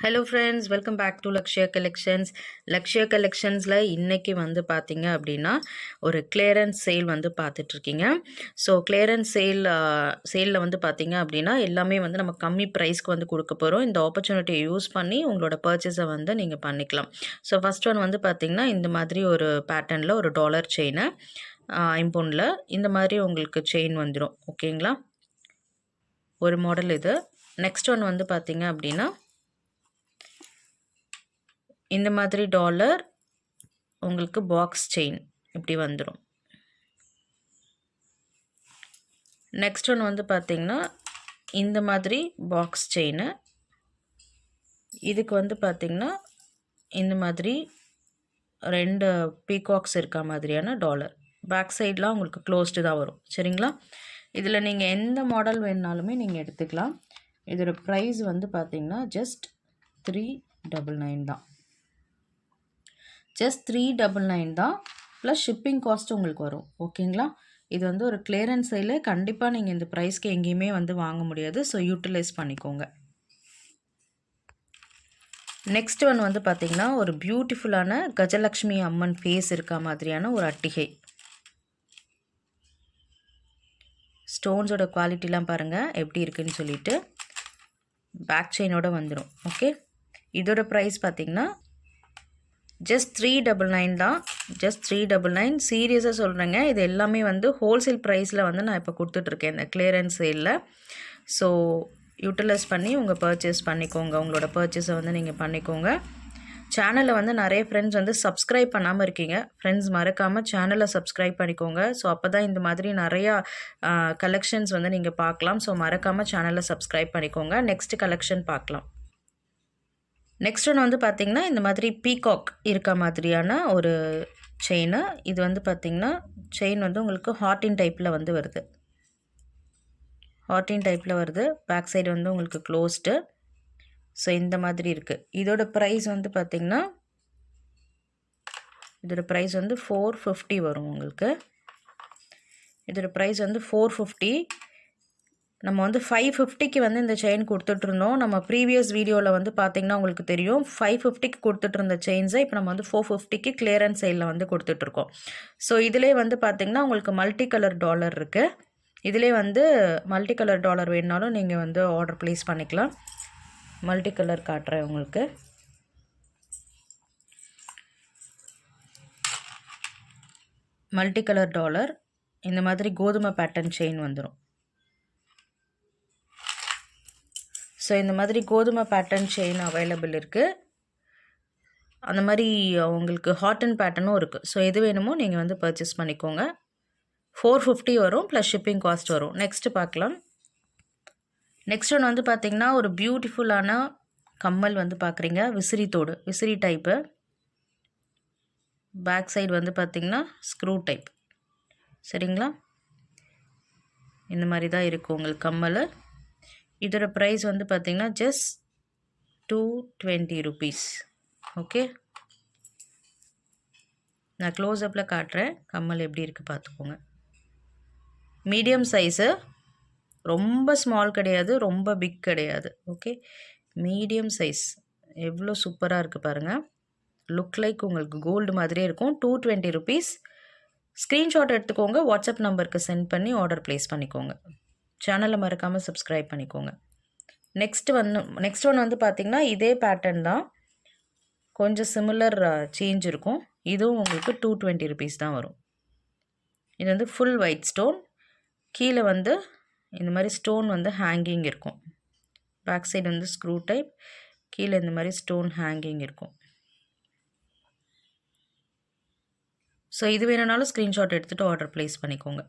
Hello friends welcome back to Lakshya collections Lakshya கலெக்ஷன்ஸில் இன்றைக்கி வந்து பார்த்திங்க அப்படின்னா ஒரு கிளியரன்ஸ் சேல் வந்து பார்த்துட்ருக்கீங்க ஸோ கிளியரன்ஸ் சேல் சேலில் வந்து பார்த்தீங்க அப்படின்னா எல்லாமே வந்து நம்ம கம்மி ப்ரைஸ்க்கு வந்து கொடுக்க போகிறோம் இந்த ஆப்பர்ச்சுனிட்டியை யூஸ் பண்ணி உங்களோட பர்ச்சேஸை வந்து நீங்கள் பண்ணிக்கலாம். ஸோ ஃபஸ்ட் ஒன் வந்து பார்த்திங்கன்னா இந்த மாதிரி ஒரு பேட்டர்னில் ஒரு டாலர் செயினை ஐம்பொனில் இந்த மாதிரி உங்களுக்கு செயின் வந்துடும் ஓகேங்களா ஒரு மாடல் இது. நெக்ஸ்ட் ஒன் வந்து பார்த்திங்க அப்படின்னா இந்த மாதிரி டாலர் உங்களுக்கு பாக்ஸ் செயின் இப்படி வந்துடும் நெக்ஸ்ட் ஒன் வந்து பார்த்திங்கன்னா இந்த மாதிரி பாக்ஸ் செயின் இதுக்கு வந்து பார்த்திங்கன்னா இந்த மாதிரி ரெண்டு பீகாக்ஸ் இருக்க மாதிரியான டாலர் பேக் சைட்லாம் உங்களுக்கு க்ளோஸ்டு தான் வரும். சரிங்களா? இதில் நீங்கள் எந்த மாடல் வேணுனாலுமே நீங்கள் எடுத்துக்கலாம். இதோட ப்ரைஸ் வந்து பார்த்திங்கன்னா ஜஸ்ட் த்ரீ டபுள் நைன் தான். ஜஸ்ட் த்ரீ டபுள் நைன் தான் ப்ளஸ் ஷிப்பிங் காஸ்ட் உங்களுக்கு வரும். ஓகேங்களா இது வந்து ஒரு கிளியரன்ஸ் சைடில் கண்டிப்பாக நீங்கள் இந்த ப்ரைஸ்க்கு எங்கேயுமே வந்து வாங்க முடியாது. ஸோ யூட்டிலைஸ் பண்ணிக்கோங்க. நெக்ஸ்ட் ஒன் வந்து பார்த்திங்கன்னா ஒரு பியூட்டிஃபுல்லான கஜலக்ஷ்மி அம்மன் ஃபேஸ் இருக்க மாதிரியான ஒரு அட்டிகை. ஸ்டோன்ஸோட குவாலிட்டிலாம் பாருங்கள் எப்படி இருக்குன்னு சொல்லிட்டு. பேக் செயினோட வந்துடும் ஓகே இதோட ப்ரைஸ் பார்த்திங்கன்னா ஜஸ்ட் த்ரீ டபுள் நைன் தான். ஜஸ்ட் த்ரீ டபுள் நைன் சீரியஸாக சொல்கிறேங்க இது எல்லாமே வந்து ஹோல்சேல் ப்ரைஸில் வந்து நான் இப்போ கொடுத்துட்ருக்கேன். இந்த கிளியரன்ஸ் சேலில் ஸோ யூட்டிலைஸ் பண்ணி உங்கள் பர்ச்சேஸ் பண்ணிக்கோங்க. உங்களோட பர்ச்சேஸை வந்து நீங்கள் பண்ணிக்கோங்க. சேனலை வந்து நிறைய ஃப்ரெண்ட்ஸ் வந்து சப்ஸ்கிரைப் பண்ணாமல் இருக்கீங்க. ஃப்ரெண்ட்ஸ் மறக்காமல் சேனலை சப்ஸ்கிரைப் பண்ணிக்கோங்க. ஸோ அப்போ தான் இந்த மாதிரி நிறையா கலெக்ஷன்ஸ் வந்து நீங்கள் பார்க்கலாம். ஸோ மறக்காமல் சேனலை சப்ஸ்கிரைப் பண்ணிக்கோங்க. நெக்ஸ்ட் கலெக்ஷன் பார்க்கலாம். நெக்ஸ்ட் ஒன்று வந்து பார்த்திங்கன்னா இந்த மாதிரி பீகாக் இருக்க மாதிரியான ஒரு செயின் இது வந்து பார்த்திங்கன்னா செயின் வந்து உங்களுக்கு ஹார்டின் டைப்பில் வந்து வருது. ஹார்டின் டைப்பில் வருது. பேக் சைடு வந்து உங்களுக்கு க்ளோஸ்டு ஸோ இந்த மாதிரி இருக்குது இதோட ப்ரைஸ் வந்து பார்த்திங்கன்னா இதோட ப்ரைஸ் வந்து ஃபோர் ஃபிஃப்டி வரும் உங்களுக்கு. இதோட ப்ரைஸ் வந்து ஃபோர் ஃபிஃப்டி நம்ம வந்து ஃபைவ் ஃபிஃப்டிக்கு வந்து இந்த செயின் கொடுத்துட்ருந்தோம் நம்ம ப்ரீவியஸ் வீடியோவில் வந்து பார்த்திங்கன்னா உங்களுக்கு தெரியும். ஃபைவ் ஃபிஃப்டிக்கு கொடுத்துட்ருந்த செயின்ஸை இப்போ நம்ம வந்து ஃபோர் ஃபிஃப்டிக்கு கிளியரன்ஸ் சைடில் வந்து கொடுத்துட்ருக்கோம் ஸோ இதிலே வந்து பார்த்திங்கன்னா உங்களுக்கு மல்டி கலர் டாலர் இருக்குது இதிலே வந்து மல்டி கலர் டாலர் வேணுனாலும் நீங்கள் வந்து ஆர்டர் ப்ளேஸ் பண்ணிக்கலாம். மல்டி கலர் காட்டுறேன் உங்களுக்கு. மல்டி கலர் டாலர் இந்த மாதிரி கோதுமை பேட்டர்ன் செயின் வந்துடும் ஸோ இந்த மாதிரி கோதுமை பேட்டர்ன் செயின் அவைலபிள் இருக்குது அந்த மாதிரி உங்களுக்கு ஹாட்டன் பேட்டர்னும் இருக்குது ஸோ எது வேணுமோ நீங்கள் வந்து பர்ச்சேஸ் பண்ணிக்கோங்க. ஃபோர் ஃபிஃப்டி வரும் ப்ளஸ் ஷிப்பிங் காஸ்ட் வரும். நெக்ஸ்ட்டு பார்க்கலாம். நெக்ஸ்ட் ஒன்று வந்து பார்த்திங்கன்னா ஒரு பியூட்டிஃபுல்லான கம்மல் வந்து பார்க்குறீங்க விசிறி தோடு விசிறி டைப்பு பேக் சைடு வந்து பார்த்திங்கன்னா ஸ்க்ரூ டைப் சரிங்களா? இந்த மாதிரி தான் இருக்கும் உங்களுக்கு கம்மல். இதோட ப்ரைஸ் வந்து பார்த்திங்கன்னா just two twenty rupees okay நான் க்ளோஸ்அப்பில் காட்டுறேன். கம்மல் எப்படி இருக்குது பார்த்துக்கோங்க மீடியம் சைஸு ரொம்ப ஸ்மால் கிடையாது ரொம்ப பிக் கிடையாது. ஓகே மீடியம் சைஸ் எவ்வளோ சூப்பராக இருக்குது பாருங்கள் லுக் லைக் உங்களுக்கு கோல்டு மாதிரியே இருக்கும். டூ டுவெண்ட்டி ருபீஸ் ஸ்க்ரீன்ஷாட் எடுத்துக்கோங்க. வாட்ஸ்அப் நம்பருக்கு சென்ட் பண்ணி ஆர்டர் ப்ளேஸ் பண்ணிக்கோங்க. சேனலை மறக்காமல் சப்ஸ்கிரைப் பண்ணிக்கோங்க. நெக்ஸ்ட் வந்து நெக்ஸ்ட் ஒன் வந்து பார்த்திங்கன்னா இதே பேட்டர்ன் தான். கொஞ்சம் சிமிலர் சேஞ்ச் இருக்கும். இதுவும் உங்களுக்கு டூ டுவெண்ட்டி ருபீஸ் தான் வரும். இது வந்து ஃபுல் ஒயிட் ஸ்டோன் கீழே வந்து இந்த மாதிரி ஸ்டோன் வந்து ஹேங்கிங் இருக்கும். பேக் சைடு வந்து ஸ்க்ரூ டைப் கீழே இந்த மாதிரி ஸ்டோன் ஹேங்கிங் இருக்கும். ஸோ இது வேணுனாலும் ஸ்க்ரீன்ஷாட் எடுத்துகிட்டு ஆர்டர் ப்ளேஸ் பண்ணிக்கோங்க.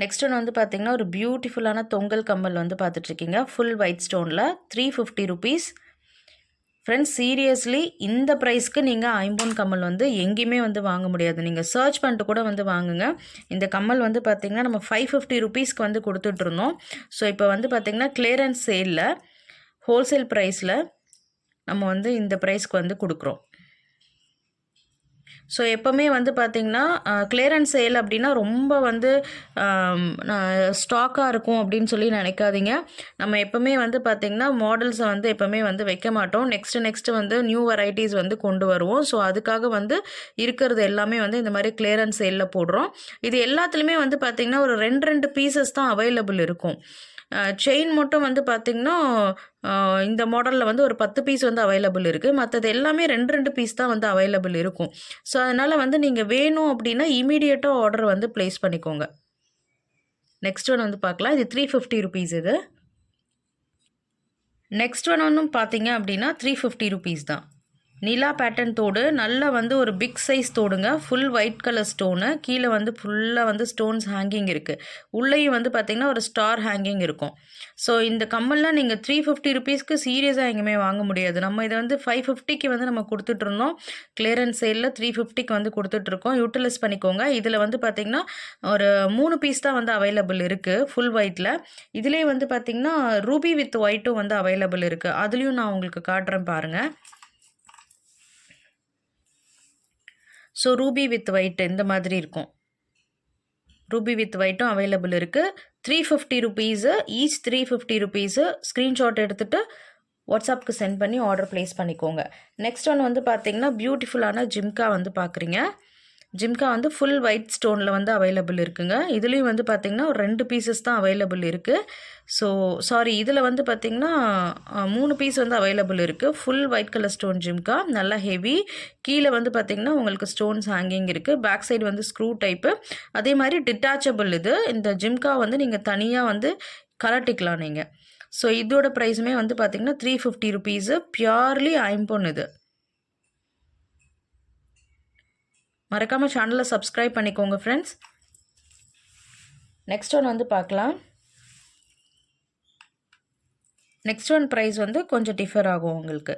நெக்ஸ்ட் ஒன்று வந்து பார்த்திங்கன்னா ஒரு பியூட்டிஃபுல்லான தொங்கல் கம்மல் வந்து பார்த்துட்ருக்கீங்க full white ஸ்டோனில் three fifty rupees friends seriously இந்த ப்ரைஸ்க்கு நீங்கள் ஐம்பொன் கம்மல் வந்து எங்கேயுமே வந்து வாங்க முடியாது. நீங்கள் சர்ச் பண்ணிட்டு கூட வந்து வாங்குங்க. இந்த கம்மல் வந்து பார்த்திங்கன்னா நம்ம ஃபைவ் ஃபிஃப்டி ருபீஸ்க்கு வந்து கொடுத்துட்ருந்தோம். ஸோ இப்போ வந்து பார்த்திங்கன்னா கிளியரன்ஸ் சேலில் ஹோல்சேல் ப்ரைஸில் நம்ம வந்து இந்த ப்ரைஸ்க்கு வந்து கொடுக்குறோம். ஸோ எப்போவுமே வந்து பார்த்திங்கன்னா கிளியரன்ஸ் சேல் அப்படின்னா ரொம்ப வந்து ஸ்டாக்காக இருக்கும் அப்படின்னு சொல்லி நினைக்காதீங்க. நம்ம எப்போவுமே வந்து பார்த்திங்கன்னா மாடல்ஸை வந்து எப்போவுமே வந்து வைக்க மாட்டோம். நெக்ஸ்ட்டு நெக்ஸ்ட்டு வந்து நியூ வெரைட்டிஸ் வந்து கொண்டு வருவோம். ஸோ அதுக்காக வந்து இருக்கிறது எல்லாமே வந்து இந்த மாதிரி கிளியரன்ஸ் சேலில் போடுறோம். இது எல்லாத்துலேயுமே வந்து பார்த்திங்கன்னா ஒரு ரெண்டு ரெண்டு பீசஸ் தான் அவைலபிள் இருக்கும். செயின் மட்டும் வந்து பார்த்திங்கன்னா இந்த மாடலில் வந்து ஒரு பத்து பீஸ் வந்து அவைலபிள் இருக்குது மற்றது எல்லாமே ரெண்டு ரெண்டு பீஸ் தான் வந்து அவைலபிள் இருக்கும். ஸோ ஸோ அதனால் வந்து நீங்கள் வேணும் அப்படின்னா இமீடியட்டாக ஆர்டர் வந்து ப்ளேஸ் பண்ணிக்கோங்க. நெக்ஸ்ட் ஒன் வந்து பார்க்கலாம். இது த்ரீ ஃபிஃப்டி ருபீஸ் இது. நெக்ஸ்ட் ஒன் ஒன்றும் பார்த்தீங்க அப்படின்னா த்ரீ ஃபிஃப்டி ருபீஸ் தான். நிலா பேட்டர்ன் தோடு நல்லா வந்து ஒரு பிக் சைஸ் தோடுங்க. ஃபுல் ஒயிட் கலர் ஸ்டோனு கீழே வந்து ஃபுல்லாக வந்து ஸ்டோன்ஸ் ஹேங்கிங் இருக்குது உள்ளேயும் வந்து பார்த்திங்கன்னா ஒரு ஸ்டார் ஹேங்கிங் இருக்கும். ஸோ இந்த கம்மல்லாம் நீங்கள் த்ரீ ஃபிஃப்டி ருபீஸ்க்கு சீரியஸாக எங்கேயுமே வாங்க முடியாது. நம்ம இதை வந்து ஃபைவ் ஃபிஃப்டிக்கு வந்து நம்ம கொடுத்துட்ருந்தோம் கிளியரன்ஸ் சேலில் த்ரீ ஃபிஃப்டிக்கு வந்து கொடுத்துட்ருக்கோம் யூட்டிலைஸ் பண்ணிக்கோங்க. இதில் வந்து பார்த்திங்கன்னா ஒரு மூணு பீஸ் தான் வந்து அவைலபிள் இருக்குது ஃபுல் ஒயிட்டில் இதுலேயே வந்து பார்த்திங்கன்னா ரூபி வித் ஒயிட்டும் வந்து அவைலபிள் இருக்குது அதுலேயும் நான் உங்களுக்கு காட்டுறேன் பாருங்கள் ஸோ ரூபி வித் ஒயிட் இந்த மாதிரி இருக்கும். ரூபி வித் ஒயிட்டும் அவைலபிள் இருக்குது three fifty rupees each three fifty rupees screenshot எடுத்துகிட்டு வாட்ஸ்அப்புக்கு சென்ட் பண்ணி ஆர்டர் ப்ளேஸ் பண்ணிக்கோங்க. நெக்ஸ்ட் ஒன் வந்து பார்த்தீங்கன்னா பியூட்டிஃபுல்லான ஜிம்கா வந்து பார்க்குறீங்க ஜிம்கா வந்து ஃபுல் ஒயிட் ஸ்டோனில் வந்து அவைலபிள் இருக்குங்க. இதுலேயும் வந்து பார்த்திங்கன்னா ஒரு ரெண்டு பீசஸ் தான் அவைலபிள் இருக்குது ஸோ சாரி இதில் வந்து பார்த்திங்கன்னா மூணு பீஸ் வந்து அவைலபிள் இருக்குது ஃபுல் ஒயிட் கலர் ஸ்டோன் ஜிம்கா நல்லா ஹெவி கீழே வந்து பார்த்திங்கன்னா உங்களுக்கு ஸ்டோன்ஸ் ஹேங்கிங் இருக்குது பேக் சைடு வந்து ஸ்க்ரூ டைப்பு அதே மாதிரி டிட்டாச்சபிள் இது. இந்த ஜிம்கா வந்து நீங்கள் தனியாக வந்து கலட்டிக்கலாம் நீங்கள் ஸோ இதோட ப்ரைஸுமே வந்து பார்த்திங்கன்னா த்ரீ ஃபிஃப்டி ருபீஸு பியூர்லி ஐம்பொன் இது. மறக்காமல் சேனலை சப்ஸ்கிரைப் பண்ணிக்கோங்க ஃப்ரெண்ட்ஸ் நெக்ஸ்ட் ஒன் வந்து பார்க்கலாம். நெக்ஸ்ட் ஒன் ப்ரைஸ் வந்து கொஞ்சம் டிஃபர் ஆகும் உங்களுக்கு.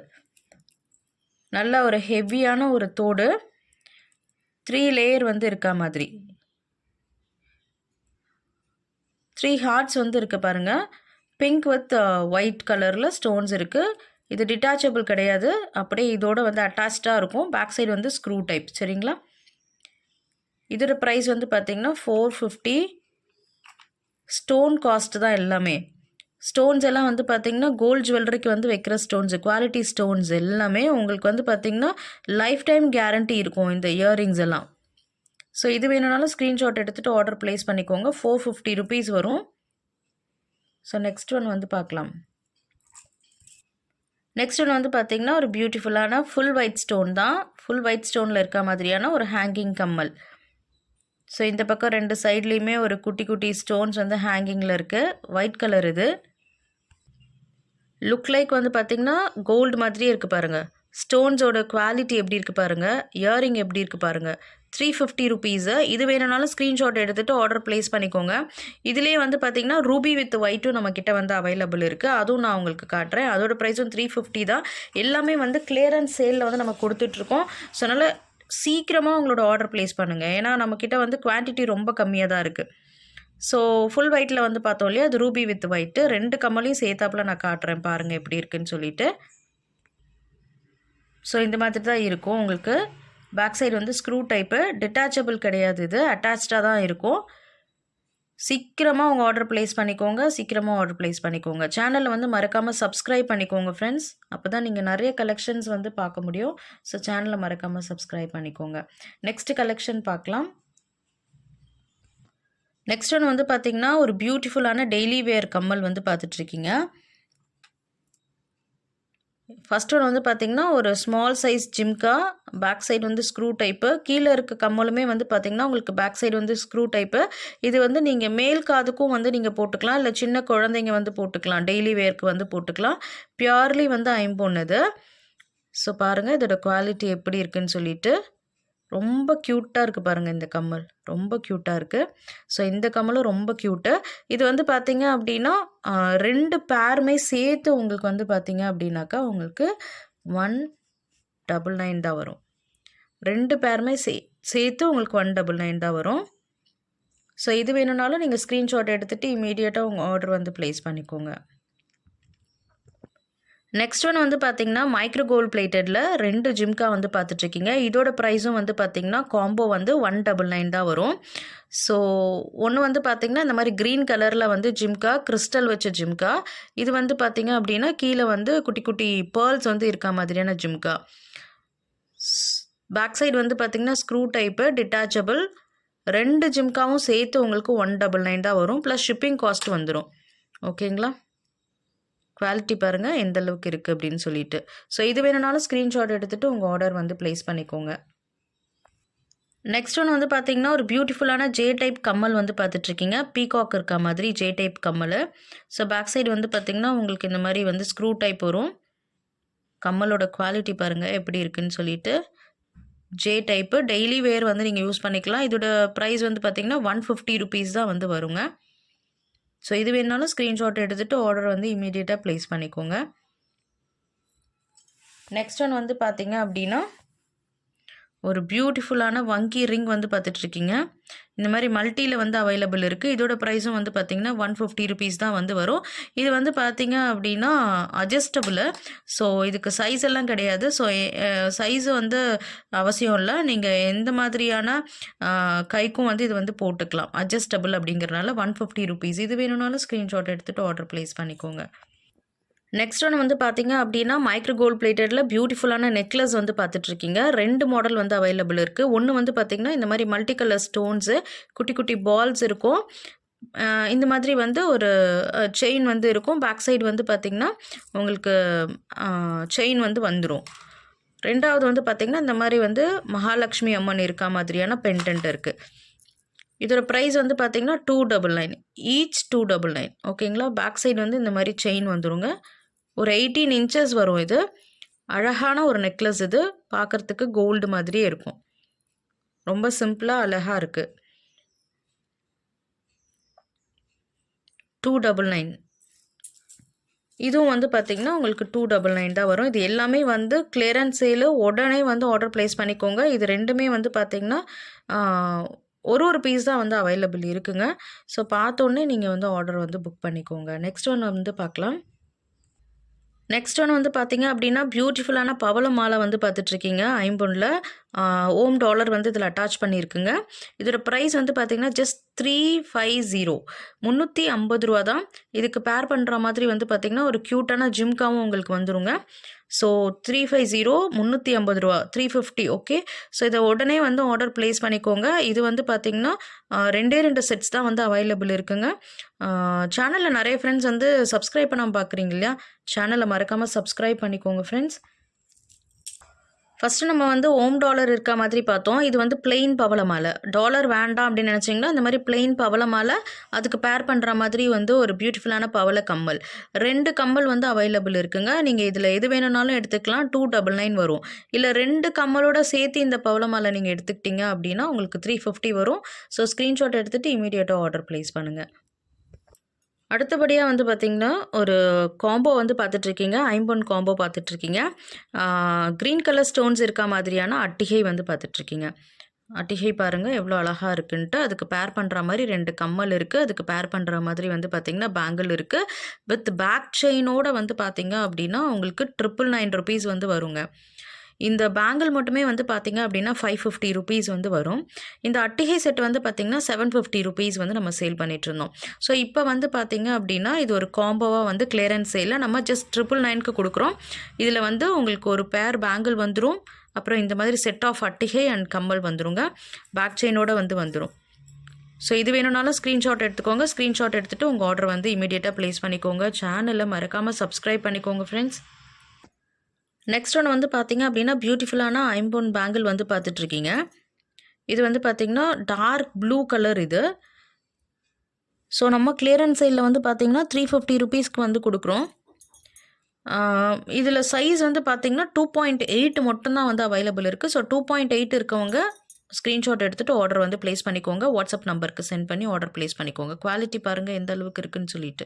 நல்ல ஒரு ஹெவியான ஒரு தோடு. த்ரீ லேயர் வந்து இருக்கா மாதிரி. த்ரீ ஹார்ட்ஸ் வந்து இருக்குது பாருங்கள் பிங்க் வித் ஒயிட் uh, கலரில் ஸ்டோன்ஸ் இருக்குது இது டிட்டாச்சபிள் கிடையாது. அப்படியே இதோட வந்து அட்டாச்சாக இருக்கும். பேக் சைடு வந்து ஸ்க்ரூ டைப் சரிங்களா? இதோட ப்ரைஸ் வந்து பார்த்திங்கன்னா ஃபோர் ஃபிஃப்டி ஸ்டோன் காஸ்ட்டு தான் எல்லாமே. ஸ்டோன்ஸ் எல்லாம் வந்து பார்த்திங்கன்னா கோல்டு ஜுவல்லரிக்கு வந்து வைக்கிற ஸ்டோன்ஸு குவாலிட்டி ஸ்டோன்ஸ் எல்லாமே உங்களுக்கு வந்து பார்த்திங்கன்னா லைஃப் டைம் கேரண்டி இருக்கும் இந்த இயரிங்ஸ் எல்லாம். ஸோ இது வேணும்னாலும் ஸ்க்ரீன்ஷாட் எடுத்துகிட்டு ஆர்டர் ப்ளேஸ் பண்ணிக்கோங்க. ஃபோர் ஃபிஃப்டி ருபீஸ் வரும். ஸோ நெக்ஸ்ட் ஒன் வந்து பார்க்கலாம். நெக்ஸ்ட் ஒன் வந்து பார்த்திங்கன்னா ஒரு பியூட்டிஃபுல்லான ஃபுல் ஒயிட் ஸ்டோன் தான். ஃபுல் ஒயிட் ஸ்டோனில் இருக்க மாதிரியான ஒரு ஹேங்கிங் கம்மல். ஸோ இந்த பக்கம் ரெண்டு சைட்லேயுமே ஒரு குட்டி குட்டி ஸ்டோன்ஸ் வந்து ஹேங்கிங்கில் இருக்குது ஒயிட் கலர் இது. லுக் லைக் வந்து பார்த்திங்கன்னா கோல்டு மாதிரியே இருக்குது பாருங்கள் ஸ்டோன்ஸோட குவாலிட்டி எப்படி இருக்குது பாருங்கள் இயரிங் எப்படி இருக்குது பாருங்கள் த்ரீ ஃபிஃப்டி ருபீஸு இது வேணும்னாலும் ஸ்க்ரீன்ஷாட் எடுத்துகிட்டு ஆர்டர் ப்ளேஸ் பண்ணிக்கோங்க. இதிலே வந்து பார்த்திங்கன்னா ரூபி வித் ஒயிட்டும் நம்மக்கிட்ட வந்து அவைலபிள் இருக்குது அதுவும் நான் உங்களுக்கு காட்டுறேன். அதோட ப்ரைஸும் த்ரீ ஃபிஃப்டி தான். எல்லாமே வந்து கிளியரன்ஸ் சேலில் வந்து நம்ம கொடுத்துட்ருக்கோம் ஸோ அதனால் சீக்கிரமாக உங்களோட ஆர்டர் ப்ளேஸ் பண்ணுங்கள் ஏன்னா நம்மக்கிட்ட வந்து குவான்டிட்டி ரொம்ப கம்மியாக தான் இருக்குது ஸோ ஃபுல் ஒயிட்டில் வந்து பார்த்தோம் இல்லையா? அது ரூபி வித் ஒயிட்டு ரெண்டு கம்மலையும் சேர்த்தாப்பில் நான் காட்டுறேன் பாருங்கள் எப்படி இருக்குன்னு சொல்லிட்டு. ஸோ இந்த மாதிரி தான் இருக்கும். உங்களுக்கு பேக் சைடு வந்து ஸ்க்ரூ டைப்பு டிட்டாச்சபிள் கிடையாது இது. அட்டாச்சாக தான் இருக்கும். சீக்கிரமாக உங்கள் ஆர்டர் ப்ளேஸ் பண்ணிக்கோங்க சீக்கிரமாக ஆர்டர் ப்ளேஸ் பண்ணிக்கோங்க. சேனலில் வந்து மறக்காமல் சப்ஸ்கிரைப் பண்ணிக்கோங்க ஃப்ரெண்ட்ஸ் அப்போ தான் நீங்கள் நிறைய கலெக்ஷன்ஸ் வந்து பார்க்க முடியும். ஸோ சேனலை மறக்காமல் சப்ஸ்கிரைப் பண்ணிக்கோங்க. நெக்ஸ்ட் கலெக்ஷன் பார்க்கலாம். நெக்ஸ்ட் ஒன்று வந்து பார்த்திங்கன்னா ஒரு பியூட்டிஃபுல்லான டெய்லி வேர் கம்மல் வந்து பார்த்துட்ருக்கீங்க ஃபஸ்ட் ஒன் வந்து பார்த்திங்கன்னா ஒரு small size jhumka back side வந்து ஸ்க்ரூ டைப்பு கீழே இருக்க கம்மலுமே வந்து பார்த்திங்கன்னா உங்களுக்கு பேக் சைடு வந்து ஸ்க்ரூ டைப்பு இது வந்து நீங்கள் மேல் காதுக்கும் வந்து நீங்கள் போட்டுக்கலாம் இல்லை சின்ன குழந்தைங்க வந்து போட்டுக்கலாம் டெய்லி வேர்க்கு வந்து போட்டுக்கலாம். பியூர்லி வந்து ஐம்பொன்னுது ஸோ பாருங்கள் இதோட குவாலிட்டி எப்படி இருக்குன்னு சொல்லிட்டு. ரொம்ப க்யூட்டாக இருக்குது பாருங்கள் இந்த கம்மல். ரொம்ப க்யூட்டாக இருக்குது ஸோ இந்த கம்மலும் ரொம்ப க்யூட்டு இது வந்து பார்த்திங்க அப்படின்னா ரெண்டு பேருமே சேர்த்து உங்களுக்கு வந்து பார்த்திங்க அப்படின்னாக்கா உங்களுக்கு ஒன் டபுள் நைன் தான் வரும். ரெண்டு பேருமே சே சேர்த்து உங்களுக்கு ஒன் டபுள் நைன் தான் வரும். ஸோ இது வேணும்னாலும் நீங்கள் ஸ்க்ரீன்ஷாட் எடுத்துகிட்டு இமீடியட்டாக உங்கள் ஆர்டர் வந்து ப்ளேஸ் பண்ணிக்கோங்க. நெக்ஸ்ட் ஒன் வந்து பார்த்தீங்கன்னா மைக்ரோ கோல்ட் பிளேட்டடில் ரெண்டு ஜிம்கா வந்து பார்த்துட்ருக்கீங்க இதோட ப்ரைஸும் வந்து பார்த்தீங்கன்னா காம்போ வந்து ஒன் டபுள் நைன் தான் வரும். ஸோ ஒன்று வந்து பார்த்தீங்கன்னா இந்த மாதிரி க்ரீன் கலரில் வந்து ஜிம்கா கிறிஸ்டல் வச்ச ஜிம்கா. இது வந்து பார்த்தீங்க அப்படின்னா கீழே வந்து குட்டி குட்டி பேர்ல்ஸ் வந்து இருக்க மாதிரியான ஜிம்கா. பேக் சைடு வந்து பார்த்தீங்கன்னா ஸ்க்ரூ டைப்பு டிட்டாச்சபிள் ரெண்டு ஜிம்காவும் சேர்த்து உங்களுக்கு ஒன் டபுள் நைன் தான் வரும். ப்ளஸ் ஷிப்பிங் காஸ்ட் வந்துடும் ஓகேங்களா குவாலிட்டி பாருங்கள் எந்த அளவுக்கு இருக்குது அப்படின்னு சொல்லிட்டு. ஸோ இது வேணுனாலும் ஸ்க்ரீன்ஷாட் எடுத்துகிட்டு உங்கள் ஆர்டர் வந்து ப்ளேஸ் பண்ணிக்கோங்க. நெக்ஸ்ட் ஒன் வந்து பார்த்தீங்கன்னா ஒரு பியூட்டிஃபுல்லான ஜே டைப் கம்மல் வந்து பார்த்துட்ருக்கீங்க பீகாக் இருக்க மாதிரி ஜே டைப் கம்மல். ஸோ பேக் சைடு வந்து பார்த்திங்கன்னா உங்களுக்கு இந்த மாதிரி வந்து ஸ்க்ரூ டைப் வரும். கம்மலோட குவாலிட்டி பாருங்கள் எப்படி இருக்குன்னு சொல்லிட்டு. ஜே டைப்பு டெய்லி வேர் வந்து நீங்கள் யூஸ் பண்ணிக்கலாம். இதோட ப்ரைஸ் வந்து பார்த்திங்கன்னா ஒன் ஃபிஃப்டி ருபீஸ் தான் வந்து வருங்க. ஸோ இது வேணாலும் ஸ்க்ரீன்ஷாட் எடுத்துகிட்டு ஆர்டர் வந்து இமீடியட்டாக ப்ளேஸ் பண்ணிக்கோங்க. நெக்ஸ்ட் ஒன் வந்து பார்த்திங்க அப்படின்னா ஒரு பியூட்டிஃபுல்லான வங்கி ரிங் வந்து பார்த்துட்ருக்கீங்க. இந்த மாதிரி மல்ட்டியில் வந்து அவைலபிள் இருக்குது இதோட ப்ரைஸும் வந்து பார்த்திங்கன்னா ஒன் ஃபிஃப்டி ருபீஸ் தான் வந்து வரும். இது வந்து பார்த்திங்க அப்படின்னா அட்ஜஸ்டபுளு ஸோ இதுக்கு சைஸ் எல்லாம் கிடையாது. ஸோ சைஸு வந்து அவசியம் இல்லை. நீங்கள் எந்த மாதிரியான கைக்கும் வந்து இது வந்து போட்டுக்கலாம். அட்ஜஸ்டபுள் அப்படிங்கிறனால ஒன் ஃபிஃப்டி ருபீஸ் இது வேணும்னாலும் ஸ்க்ரீன்ஷாட் எடுத்துகிட்டு ஆர்டர் ப்ளேஸ் பண்ணிக்கோங்க. நெக்ஸ்ட் ஒன்று வந்து பார்த்தீங்க அப்படின்னா மைக்ரோ கோல்ட் பிளேட்டடில் பியூட்டிஃபுல்லான நெக்லஸ் வந்து பார்த்துட்ருக்கீங்க ரெண்டு மாடல் வந்து அவைலபிள் இருக்குது ஒன்று வந்து பார்த்திங்கன்னா இந்த மாதிரி மல்டி கலர் ஸ்டோன்ஸு குட்டி குட்டி பால்ஸ் இருக்கும். இந்த மாதிரி வந்து ஒரு செயின் வந்து இருக்கும். பேக் சைடு வந்து பார்த்திங்கன்னா உங்களுக்கு செயின் வந்து வந்துடும் ரெண்டாவது வந்து பார்த்திங்கன்னா இந்த மாதிரி வந்து மகாலட்சுமி அம்மன் இருக்கா மாதிரியான பென்டென்ட் இருக்குது இதோட ப்ரைஸ் வந்து பார்த்திங்கன்னா two double nine each two double nine ஓகேங்களா பேக் சைடு வந்து இந்த மாதிரி செயின் வந்துருங்க. ஒரு எயிட்டீன் இன்ச்சஸ் வரும் இது. அழகான ஒரு நெக்லஸ் இது. பார்க்குறதுக்கு கோல்டு மாதிரியே இருக்கும். ரொம்ப சிம்பிளாக அழகாக இருக்குது டூ டபுள் நைன். இதுவும் வந்து பார்த்திங்கன்னா உங்களுக்கு டூ டபுள் நைன் தான் வரும். இது எல்லாமே வந்து கிளியரன்ஸ் சேலு உடனே வந்து ஆர்டர் ப்ளேஸ் பண்ணிக்கோங்க. இது ரெண்டுமே வந்து பார்த்திங்கன்னா ஒரு ஒரு பீஸ் தான் வந்து அவைலபிள் இருக்குங்க. ஸோ பார்த்தோன்னே நீங்கள் வந்து ஆர்டர் வந்து புக் பண்ணிக்கோங்க. நெக்ஸ்ட் ஒன் வந்து பார்க்கலாம். நெக்ஸ்ட் ஒன்று வந்து பார்த்தீங்க அப்படின்னா பியூட்டிஃபுல்லான பவள மாலை வந்து பார்த்துட்ருக்கீங்க ஐம்பொன்னில் ஓம் டாலர் வந்து இதில் அட்டாச் பண்ணியிருக்குங்க இதோட ப்ரைஸ் வந்து பார்த்திங்கன்னா ஜஸ்ட் த்ரீ ஃபைவ் ஜீரோ முந்நூற்றி ஐம்பது ரூபா தான் இதுக்கு பேர் பண்ணுற மாதிரி வந்து பார்த்திங்கன்னா ஒரு க்யூட்டான ஜிம்காவும் உங்களுக்கு வந்துருங்க. ஸோ த்ரீ ஃபைவ் ஜீரோ முந்நூற்றி ஐம்பது ரூபா த்ரீ ஃபிஃப்டி ஓகே ஸோ இதை உடனே வந்து ஆர்டர் ப்ளேஸ் பண்ணிக்கோங்க. இது வந்து பார்த்திங்கன்னா ரெண்டே ரெண்டு செட்ஸ் தான் வந்து அவைலபிள் இருக்குங்க. சேனலில் நிறைய ஃப்ரெண்ட்ஸ் வந்து சப்ஸ்கிரைப் பண்ணாமல் பார்க்குறீங்க இல்லையா? சேனலை மறக்காமல் சப்ஸ்கிரைப் பண்ணிக்கோங்க ஃப்ரெண்ட்ஸ் ஃபஸ்ட்டு நம்ம வந்து ஓம் டாலர் இருக்க மாதிரி பார்த்தோம். இது வந்து பிளெயின் பவள மாலை டாலர் வேண்டாம் அப்படின்னு நினச்சிங்கன்னா இந்த மாதிரி பிளெயின் பவள மாலை அதுக்கு பேர் பண்ணுற மாதிரி வந்து ஒரு பியூட்டிஃபுல்லான பவள கம்மல். ரெண்டு கம்மல் வந்து அவைலபிள் இருக்குங்க. நீங்கள் இதில் எது வேணும்னாலும் எடுத்துக்கலாம். டூ டபுள் நைன் வரும். இல்லை ரெண்டு கம்மலோட சேர்த்து இந்த பவள மாலை நீங்கள் எடுத்துக்கிட்டீங்க அப்படின்னா உங்களுக்கு த்ரீ ஃபிஃப்டி வரும். ஸோ ஸ்க்ரீன்ஷாட் எடுத்துகிட்டு இமீடியட்டாக ஆர்டர் ப்ளேஸ் பண்ணுங்கள் அடுத்தபடியாக வந்து பார்த்திங்கன்னா ஒரு காம்போ வந்து பார்த்துட்ருக்கீங்க ஐம்பொன் காம்போ பார்த்துட்ருக்கீங்க க்ரீன் கலர் ஸ்டோன்ஸ் இருக்க மாதிரியான அட்டிகை வந்து பார்த்துட்ருக்கீங்க அட்டிகை பாருங்கள் எவ்வளோ அழகாக இருக்குன்ட்டு. அதுக்கு பேர் பண்ணுற மாதிரி ரெண்டு கம்மல் இருக்குது அதுக்கு பேர் பண்ணுற மாதிரி வந்து பார்த்திங்கன்னா பேங்கிள் இருக்குது வித் பேக் செயினோடு வந்து பார்த்திங்க அப்படின்னா உங்களுக்கு ட்ரிபிள் நைன் ருபீஸ் வந்து வருங்க. இந்த பேங்கிள் மட்டுமே வந்து பார்த்திங்க அப்படின்னா ஃபைவ் ஃபிஃப்டி ருபீஸ் வந்து வரும். இந்த அட்டிகை செட் வந்து பார்த்திங்கன்னா செவன் ஃபிஃப்டி ருபீஸ் வந்து நம்ம சேல் பண்ணிகிட்ருந்தோம் ஸோ இப்போ வந்து பார்த்திங்க அப்படின்னா இது ஒரு காம்போவாக வந்து கிளியரன்ஸ் சேலில் நம்ம ஜஸ்ட் ட்ரிபிள் நைனுக்கு கொடுக்குறோம். இதில் வந்து உங்களுக்கு ஒரு பேர் பேங்கிள் வந்துடும் அப்புறம் இந்த மாதிரி செட் ஆஃப் அட்டிகை அண்ட் கம்மல் வந்துருங்க. பேக் செயினோட வந்து வந்துடும் ஸோ இது வேணும்னாலும் ஸ்க்ரீன்ஷாட் எடுத்துக்கோங்க. ஸ்க்ரீன்ஷாட் எடுத்துகிட்டு உங்கள் ஆர்டர் வந்து இமீடியட்டாக ப்ளேஸ் பண்ணிக்கோங்க. சேனலில் மறக்காமல் சப்ஸ்கிரைப் பண்ணிக்கோங்க ஃப்ரெண்ட்ஸ் நெக்ஸ்ட் ஒன்று வந்து பார்த்திங்க அப்படின்னா பியூட்டிஃபுல்லான ஐம்பொன் பேங்கிள் வந்து பார்த்துட்ருக்கீங்க இது வந்து பார்த்திங்கன்னா டார்க் ப்ளூ கலர் இது. ஸோ நம்ம கிளியரன்ஸ் சைடில் வந்து பார்த்திங்கன்னா த்ரீ ஃபிஃப்டி ருபீஸ்க்கு வந்து கொடுக்குறோம். இதில் சைஸ் வந்து பார்த்திங்கன்னா டூ பாயிண்ட் எயிட் மட்டும்தான் வந்து அவைலபிள் இருக்குது ஸோ டூ பாயிண்ட் எயிட் இருக்கவங்க ஸ்க்ரீன்ஷாட் எடுத்துகிட்டு ஆர்டர் வந்து ப்ளேஸ் பண்ணிக்கோங்க. வாட்ஸ்அப் நம்பருக்கு சென்ட் பண்ணி ஆர்டர் ப்ளேஸ் பண்ணிக்கோங்க. குவாலிட்டி பாருங்கள் எந்த அளவுக்கு இருக்குதுன்னு சொல்லிட்டு.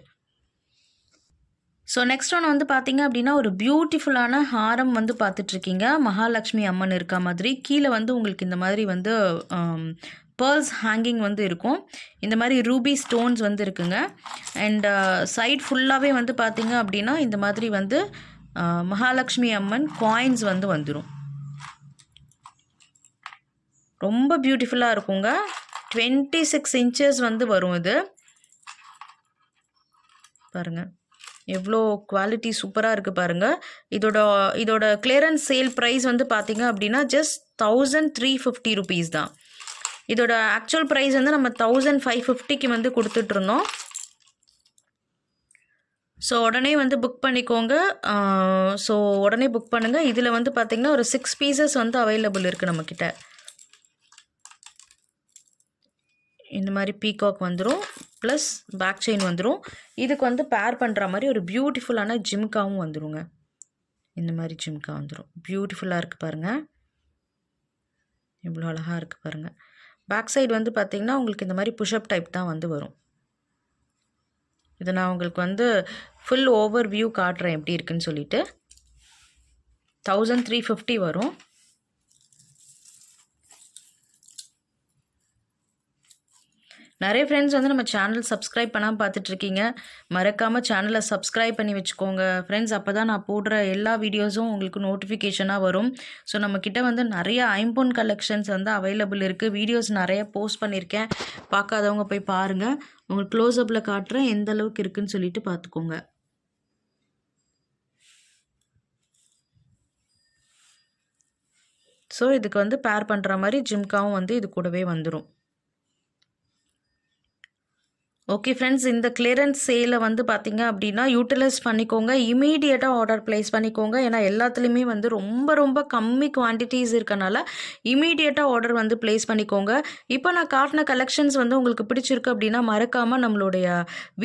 ஸோ நெக்ஸ்ட் ஒன்று வந்து பார்த்தீங்க அப்படின்னா ஒரு பியூட்டிஃபுல்லான ஹாரம் வந்து பார்த்துட்ருக்கீங்க மகாலட்சுமி அம்மன் இருக்க மாதிரி. கீழே வந்து உங்களுக்கு இந்த மாதிரி வந்து um, பேர்ல்ஸ் ஹேங்கிங் வந்து இருக்கும். இந்த மாதிரி ரூபி ஸ்டோன்ஸ் வந்து இருக்குங்க. அண்ட் சைட் ஃபுல்லாகவே வந்து பார்த்தீங்க அப்படின்னா இந்த மாதிரி வந்து uh, மகாலட்சுமி அம்மன் காயின்ஸ் வந்து வந்துடும் ரொம்ப பியூட்டிஃபுல்லாக இருக்குங்க. டுவெண்ட்டி சிக்ஸ் இன்ச்சஸ் வந்து வரும் இது. பாருங்கள் எவ்வளோ குவாலிட்டி சூப்பராக இருக்குது பாருங்கள் இதோட இதோட கிளியரன்ஸ் சேல் ப்ரைஸ் வந்து பார்த்தீங்க அப்படின்னா just thousand three fifty rupees தான். இதோட ஆக்சுவல் ப்ரைஸ் வந்து நம்ம தௌசண்ட் ஃபைவ் ஃபிஃப்டிக்கு வந்து கொடுத்துட்ருந்தோம் ஸோ உடனே வந்து புக் பண்ணிக்கோங்க. ஸோ உடனே புக் பண்ணுங்கள் இதில் வந்து பார்த்திங்கன்னா ஒரு சிக்ஸ் பீசஸ் வந்து அவைலபிள் இருக்குது நம்மக்கிட்ட இந்த மாதிரி பீகாக் வந்துடும் ப்ளஸ் பேக் செயின் வந்துடும் இதுக்கு வந்து பேர் பண்ணுற மாதிரி ஒரு பியூட்டிஃபுல்லான ஜிம்காவும் வந்துடுங்க இந்த மாதிரி ஜிம்கா வந்துடும் பியூட்டிஃபுல்லாக இருக்குது பாருங்கள் இவ்வளோ அழகாக இருக்குது பாருங்கள் பேக் சைடு வந்து பார்த்திங்கன்னா உங்களுக்கு இந்த மாதிரி புஷ்அப் டைப் தான் வந்து வரும். இதை நான் உங்களுக்கு வந்து ஃபுல் ஓவர் வியூ காட்டுறேன் எப்படி இருக்குன்னு சொல்லிட்டு. தௌசண்ட் த்ரீ ஃபிஃப்டி வரும். நிறைய ஃப்ரெண்ட்ஸ் வந்து நம்ம சேனல் சப்ஸ்கிரைப் பண்ணாமல் பார்த்துட்ருக்கீங்க. மறக்காமல் சேனலை சப்ஸ்கிரைப் பண்ணி வச்சுக்கோங்க. ஃப்ரெண்ட்ஸ் அப்போ தான் நான் போடுற எல்லா வீடியோஸும் உங்களுக்கு நோட்டிஃபிகேஷனாக வரும். ஸோ நம்மக்கிட்ட வந்து நிறைய ஐம்பொன் கலெக்ஷன்ஸ் வந்து அவைலபிள் இருக்குது வீடியோஸ் நிறைய போஸ்ட் பண்ணியிருக்கேன் பார்க்காதவங்க போய் பாருங்கள் உங்களுக்கு க்ளோஸ்அப்பில் காட்டுறேன் எந்த அளவுக்கு இருக்குதுன்னு சொல்லிட்டு பார்த்துக்கோங்க. ஸோ இதுக்கு வந்து பேர் பண்ணுற மாதிரி ஜிம்காவும் வந்து இது கூடவே வந்துடும் ஓகே ஃப்ரெண்ட்ஸ் இந்த கிளியரன்ஸ் சேலை வந்து பார்த்தீங்க அப்படின்னா யூட்டிலைஸ் பண்ணிக்கோங்க. இமீடியட்டாக ஆர்டர் ப்ளேஸ் பண்ணிக்கோங்க. ஏன்னா எல்லாத்துலேயுமே வந்து ரொம்ப ரொம்ப கம்மி குவான்டிட்டிஸ் இருக்கனால இமீடியட்டாக ஆர்டர் வந்து ப்ளேஸ் பண்ணிக்கோங்க. இப்போ நான் காட்டின கலெக்ஷன்ஸ் வந்து உங்களுக்கு பிடிச்சிருக்கு அப்படின்னா மறக்காமல் நம்மளுடைய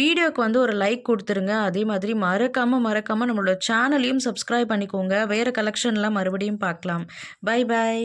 வீடியோக்கு வந்து ஒரு லைக் கொடுத்துருங்க. அதே மாதிரி மறக்காமல் மறக்காமல் நம்மளோட சேனலையும் சப்ஸ்கிரைப் பண்ணிக்கோங்க. வேறு கலெக்ஷன்லாம் மறுபடியும் பார்க்கலாம். Bye bye